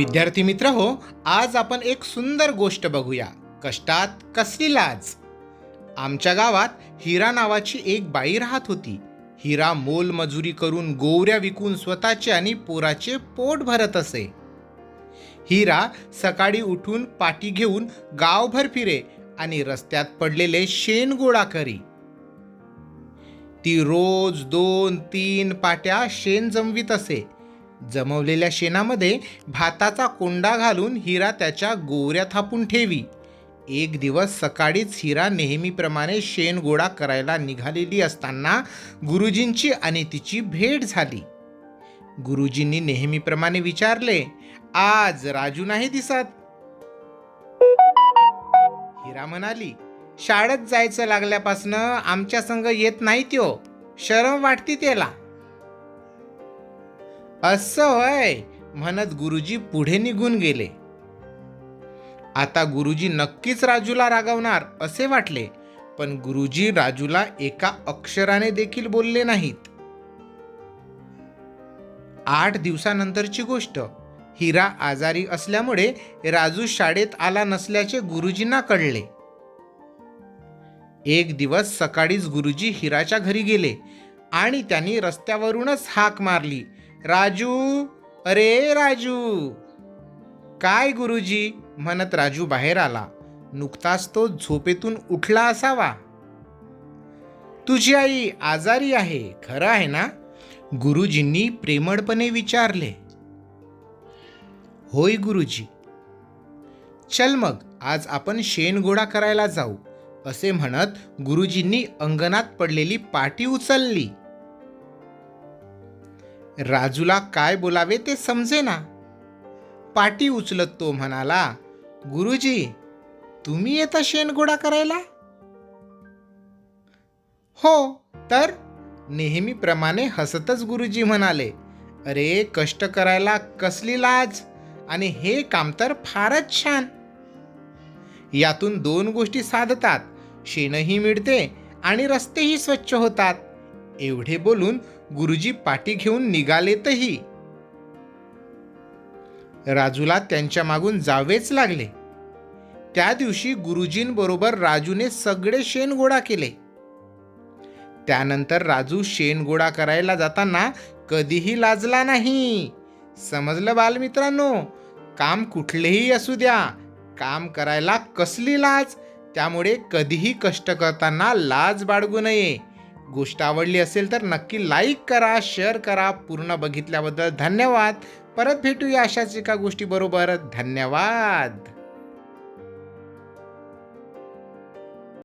विद्यार्थी मित्र हो आज आपण एक सुंदर गोष्ट बघूया. कष्टात कसली लाज? आमच्या गावात हिरा नावाची एक बाई राहत होती. हिरा मोलमजुरी करून गोवऱ्या विकून स्वतःचे आणि पोराचे पोट भरत असे. हिरा सकाळी उठून पाठी घेऊन गावभर फिरे आणि रस्त्यात पडलेले शेण गोळा करी. ती रोज दोन तीन पाट्या शेण जमवीत असे. जमवलेल्या शेणामध्ये भाताचा कोंडा घालून हिरा त्याच्या गोवऱ्या थापून ठेवी. एक दिवस सकाळीच हिरा नेहमीप्रमाणे शेण गोळा करायला निघालेली असताना गुरुजींची आणि तिची भेट झाली. गुरुजींनी नेहमीप्रमाणे विचारले आज राजू नाही दिसत? हिरा म्हणाली शाळेत जायचं लागल्यापासनं आमच्या संग येत नाही त्यो शरम वाटती त्याला. असं होय म्हणत गुरुजी पुढे निघून गेले. आता गुरुजी नक्कीच राजूला रागवणार असे वाटले पण गुरुजी राजूला एका अक्षराने देखील बोलले नाहीत. आठ दिवसानंतरची गोष्ट हिरा आजारी असल्यामुळे राजू शाळेत आला नसल्याचे गुरुजींना कळले. एक दिवस सकाळीच गुरुजी हिराच्या घरी गेले आणि त्यांनी रस्त्यावरूनच हाक मारली राजू अरे राजू. काय गुरुजी? म्हणत राजू बाहेर आला. नुकताच तो झोपेतून उठला असावा. तुझी आई आजारी आहे खरं आहे ना? गुरुजींनी प्रेमळपणे विचारले. होय गुरुजी. चल मग आज आपण शेण गोळा करायला जाऊ असे म्हणत गुरुजींनी अंगणात पडलेली पाटी उचलली. राजूला काय बोलावे ते समजेना. पाटी उचलत तो म्हणाला गुरुजी तुम्ही येता शेण गोळा करायला? हो तर? नेहमीप्रमाणे हसतच गुरुजी म्हणाले अरे कष्ट करायला कसली लाज आणि हे काम तर फारच छान. यातून दोन गोष्टी साधतात शेणही मिळते आणि रस्तेही स्वच्छ होतात. एवढे बोलून गुरुजी पाठी घेऊन निघालेतही. राजूला त्यांच्या मागून जावेच लागले. त्या दिवशी गुरुजींबरोबर राजूने सगळे शेण गोळा केले. त्यानंतर राजू शेण गोळा करायला जाताना कधीही लाजला नाही. समजलं बालमित्रांनो? काम कुठलेही असू द्या. काम करायला कसली लाज? त्यामुळे कधीही कष्ट करताना लाज बाळगू नये. गोष्ट आवडली असेल तर नक्की लाईक करा शेअर करा पूर्ण बघितल्याबद्दल धन्यवाद. परत भेटूया अशाच एका गोष्टीबरोबर. धन्यवाद.